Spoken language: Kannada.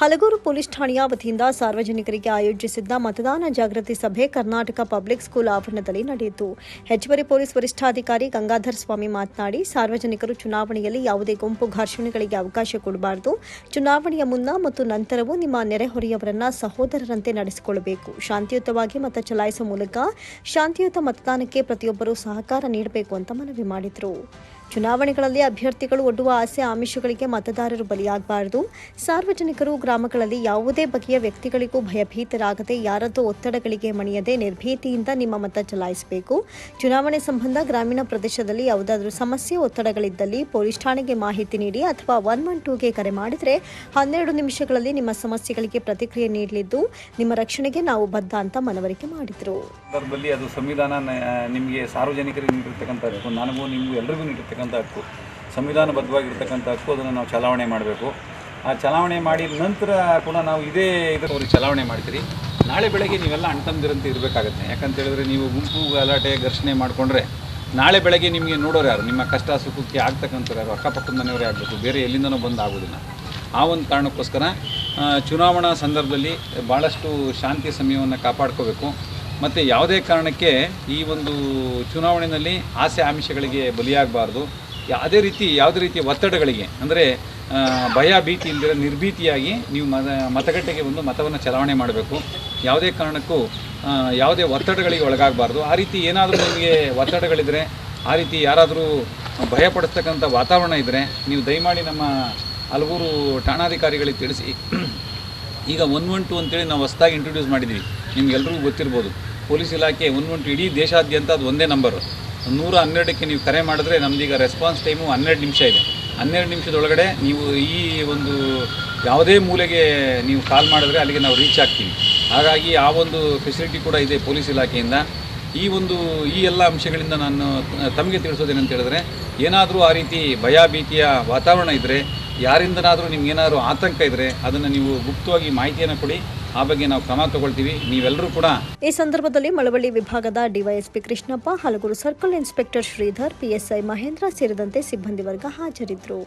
ಹಲಗೂರು ಪೊಲೀಸ್ ಠಾಣೆಯ ವತಿಯಿಂದ ಸಾರ್ವಜನಿಕರಿಗೆ ಆಯೋಜಿಸಿದ್ದ ಮತದಾನ ಜಾಗೃತಿ ಸಭೆ ಕರ್ನಾಟಕ ಪಬ್ಲಿಕ್ ಸ್ಕೂಲ್ ಆವರಣದಲ್ಲಿ ನಡೆಯಿತು. ಹೆಚ್ಚುವರಿ ಪೊಲೀಸ್ ವರಿಷ್ಠಾಧಿಕಾರಿ ಗಂಗಾಧರ್ ಸ್ವಾಮಿ ಮಾತನಾಡಿ, ಸಾರ್ವಜನಿಕರು ಚುನಾವಣೆಯಲ್ಲಿ ಯಾವುದೇ ಗುಂಪು ಘರ್ಷಣೆಗಳಿಗೆ ಅವಕಾಶ ಕೊಡಬಾರದು. ಚುನಾವಣೆಯ ಮುನ್ನ ಮತ್ತು ನಂತರವೂ ನಿಮ್ಮ ನೆರೆಹೊರೆಯವರನ್ನ ಸಹೋದರರಂತೆ ನಡೆಸಿಕೊಳ್ಳಬೇಕು. ಶಾಂತಿಯುತವಾಗಿ ಮತ ಚಲಾಯಿಸುವ ಮೂಲಕ ಶಾಂತಿಯುತ ಮತದಾನಕ್ಕೆ ಪ್ರತಿಯೊಬ್ಬರೂ ಸಹಕಾರ ನೀಡಬೇಕು ಅಂತ ಮನವಿ ಮಾಡಿದರು. ಚುನಾವಣೆಗಳಲ್ಲಿ ಅಭ್ಯರ್ಥಿಗಳು ಒಡ್ಡುವ ಆಸೆ ಆಮಿಷಗಳಿಗೆ ಮತದಾರರು ಬಲಿಯಾಗಬಾರದು. ಸಾರ್ವಜನಿಕರು ಗ್ರಾಮಗಳಲ್ಲಿ ಯಾವುದೇ ಬಗೆಯ ವ್ಯಕ್ತಿಗಳಿಗೂ ಭಯಭೀತರಾಗದೆ ಯಾರದ್ದು ಒತ್ತಡಗಳಿಗೆ ಮಣಿಯದೆ ನಿರ್ಭೀತಿಯಿಂದ ನಿಮ್ಮ ಮತ ಚಲಾಯಿಸಬೇಕು. ಚುನಾವಣೆ ಸಂಬಂಧ ಗ್ರಾಮೀಣ ಪ್ರದೇಶದಲ್ಲಿ ಯಾವುದಾದರೂ ಸಮಸ್ಯೆ, ಒತ್ತಡಗಳಿದ್ದಲ್ಲಿ ಪೊಲೀಸ್ ಠಾಣೆಗೆ ಮಾಹಿತಿ ನೀಡಿ ಅಥವಾ ಒನ್ ಒನ್ ಟೂಗೆ ಕರೆ ಮಾಡಿದರೆ ಹನ್ನೆರಡು ನಿಮಿಷಗಳಲ್ಲಿ ನಿಮ್ಮ ಸಮಸ್ಯೆಗಳಿಗೆ ಪ್ರತಿಕ್ರಿಯೆ ನೀಡಲಿದ್ದು ನಿಮ್ಮ ರಕ್ಷಣೆಗೆ ನಾವು ಬದ್ಧ ಅಂತ ಮನವರಿಕೆ ಮಾಡಿದರು. ಸಂವಿಧಾನ ನಿಮಗೆ ಸಾರ್ವಜನಿಕರಿಗೆ ನೀಡಿರ್ತಕ್ಕಂಥ ನಾನು ನೀಡಿರ್ತಕ್ಕಂಥ ಹಕ್ಕು, ಸಂವಿಧಾನಬದ್ಧವಾಗಿರ್ತಕ್ಕಂಥ ಹಕ್ಕು, ಅದನ್ನು ನಾವು ಚಲಾವಣೆ ಮಾಡಬೇಕು. ಆ ಚಲಾವಣೆ ಮಾಡಿದ ನಂತರ ಕೂಡ ನಾವು ಇದೇ ಇದರ ಅವ್ರಿಗೆ ಚಲಾವಣೆ ಮಾಡ್ತೀರಿ. ನಾಳೆ ಬೆಳಗ್ಗೆ ನೀವೆಲ್ಲ ಅಣ್ತಂದಿರಂತ ಇರಬೇಕಾಗತ್ತೆ. ಯಾಕಂತ ಹೇಳಿದ್ರೆ ನೀವು ಗುಂಪು ಗಲಾಟೆ, ಘರ್ಷಣೆ ಮಾಡಿಕೊಂಡ್ರೆ ನಾಳೆ ಬೆಳಗ್ಗೆ ನಿಮಗೆ ನೋಡೋರು ಯಾರು? ನಿಮ್ಮ ಕಷ್ಟ, ಸುಖಕ್ಕೆ ಆಗ್ತಕ್ಕಂಥವ್ರು ಯಾರು? ಅಕ್ಕಪಕ್ಕದ ಮನೆಯವರೇ ಆಗಬೇಕು. ಬೇರೆ ಎಲ್ಲಿಂದನೂ ಬಂದು ಆಗೋದಿಲ್ಲ. ಆ ಒಂದು ಕಾರಣಕ್ಕೋಸ್ಕರ ಚುನಾವಣಾ ಸಂದರ್ಭದಲ್ಲಿ ಭಾಳಷ್ಟು ಶಾಂತಿ ಸಮಯವನ್ನು ಕಾಪಾಡ್ಕೋಬೇಕು. ಮತ್ತು ಯಾವುದೇ ಕಾರಣಕ್ಕೆ ಈ ಒಂದು ಚುನಾವಣೆಯಲ್ಲಿ ಆಸೆ ಆಮಿಷಗಳಿಗೆ ಬಲಿಯಾಗಬಾರ್ದು. ಯಾವುದೇ ರೀತಿ, ಯಾವುದೇ ರೀತಿಯ ಒತ್ತಡಗಳಿಗೆ, ಅಂದರೆ ಭಯ, ಭೀತಿ ನಿರ್ಭೀತಿಯಾಗಿ ನೀವು ಮತ, ಮತಗಟ್ಟೆಗೆ ಒಂದು ಮತವನ್ನು ಚಲಾವಣೆ ಮಾಡಬೇಕು. ಯಾವುದೇ ಕಾರಣಕ್ಕೂ ಯಾವುದೇ ಒತ್ತಡಗಳಿಗೆ ಒಳಗಾಗಬಾರ್ದು. ಆ ರೀತಿ ಏನಾದರೂ ನಿಮಗೆ ಒತ್ತಡಗಳಿದ್ರೆ, ಆ ರೀತಿ ಯಾರಾದರೂ ಭಯಪಡಿಸ್ತಕ್ಕಂಥ ವಾತಾವರಣ ಇದ್ದರೆ ನೀವು ದಯಮಾಡಿ ನಮ್ಮ ಹಲಗೂರು ಠಾಣಾಧಿಕಾರಿಗಳಿಗೆ ತಿಳಿಸಿ. ಈಗ ಒನ್ ಒನ್ ಟು ಅಂತೇಳಿ ನಾವು ಹೊಸದಾಗಿ ಇಂಟ್ರೊಡ್ಯೂಸ್ ಮಾಡಿದ್ದೀವಿ. ನಿಮ್ಗೆಲ್ರಿಗೂ ಗೊತ್ತಿರ್ಬೋದು. ಪೊಲೀಸ್ ಇಲಾಖೆ ಒನ್ ಒನ್ ಟು ಇಡೀ ದೇಶಾದ್ಯಂತ ಅದು ಒಂದೇ ನಂಬರು ನೂರ ಹನ್ನೆರಡಕ್ಕೆ ನೀವು ಕರೆ ಮಾಡಿದ್ರೆ ನಮ್ದೀಗ ರೆಸ್ಪಾನ್ಸ್ ಟೈಮು ಹನ್ನೆರಡು ನಿಮಿಷ ಇದೆ. ಹನ್ನೆರಡು ನಿಮಿಷದೊಳಗಡೆ ನೀವು ಈ ಒಂದು ಯಾವುದೇ ಮೂಲೆಗೆ ನೀವು ಕಾಲ್ ಮಾಡಿದ್ರೆ ಅಲ್ಲಿಗೆ ನಾವು ರೀಚ್ ಆಗ್ತೀವಿ. ಹಾಗಾಗಿ ಆ ಒಂದು ಫೆಸಿಲಿಟಿ ಕೂಡ ಇದೆ ಪೊಲೀಸ್ ಇಲಾಖೆಯಿಂದ. ಈ ಒಂದು, ಈ ಎಲ್ಲ ಅಂಶಗಳಿಂದ ನಾನು ತಮಗೆ ತಿಳಿಸೋದೇನಂತ ಹೇಳಿದ್ರೆ, ಏನಾದರೂ ಆ ರೀತಿ ಭಯ ಭೀತಿಯ ವಾತಾವರಣ ಇದ್ದರೆ ಯಾರಿಂದನಾದರೂ ನಿಮ್ಗೇನಾದರೂ ಆತಂಕ ಇದ್ದರೆ ಅದನ್ನು ನೀವು ಗುಪ್ತವಾಗಿ ಮಾಹಿತಿಯನ್ನು ಕೊಡಿ. ಆ ಬಗ್ಗೆ ನಾವು ಕ್ರಮ ತಗೊಳ್ತೀವಿ. ನೀವೆಲ್ಲರೂ ಕೂಡ ಈ ಸಂದರ್ಭದಲ್ಲಿ ಮಳವಳ್ಳಿ ವಿಭಾಗದ DYSP Krishnappa, Halaguru circle inspector Sridhar, PSI Mahendra ಸೇರಿದಂತೆ ಸಿಬ್ಬಂದಿ ವರ್ಗ ಹಾಜರಿದ್ದರು.